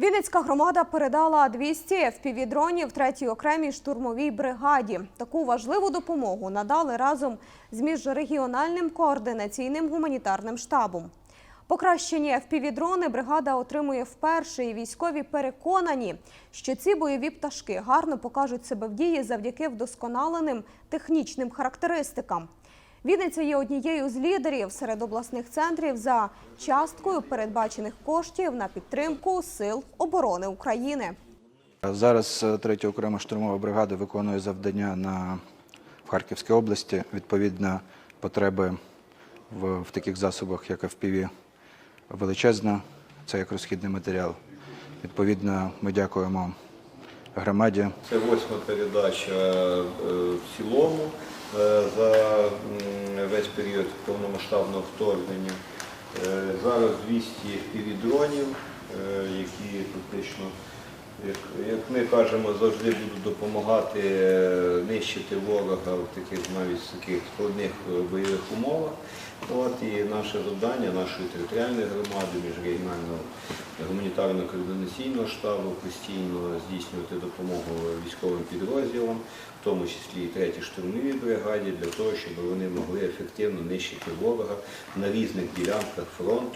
Вінницька громада передала 200 FPV-дронів третій окремій штурмовій бригаді. Таку важливу допомогу надали разом з міжрегіональним координаційним гуманітарним штабом. Покращені FPV-дрони бригада отримує вперше, і військові переконані, що ці бойові пташки гарно покажуть себе в дії завдяки вдосконаленим технічним характеристикам. Вінниця є однією з лідерів серед обласних центрів за часткою передбачених коштів на підтримку сил оборони України. Зараз е, третя окрема штурмова бригада виконує завдання на в Харківській області. Відповідно, потреби в, в таких засобах, як FPV, величезна. Це як розхідний матеріал. Відповідно, ми дякуємо громаді. Це восьма передача е, в цілому за весь період повномасштабного вторгнення. Е, Зараз 200 півдронів, які фактично, як, ми кажемо, завжди будуть допомагати е, нищити ворога в таких навіть таких складних е, бойових умовах. От, і наше завдання нашої територіальної громади, міжрегіонального гуманітарно-координаційного штабу постійно здійснювати допомогу військовим підрозділам, в тому числі і третій штурмовій бригаді, для того, щоб вони могли ефективно нищити ворога на різних ділянках фронту.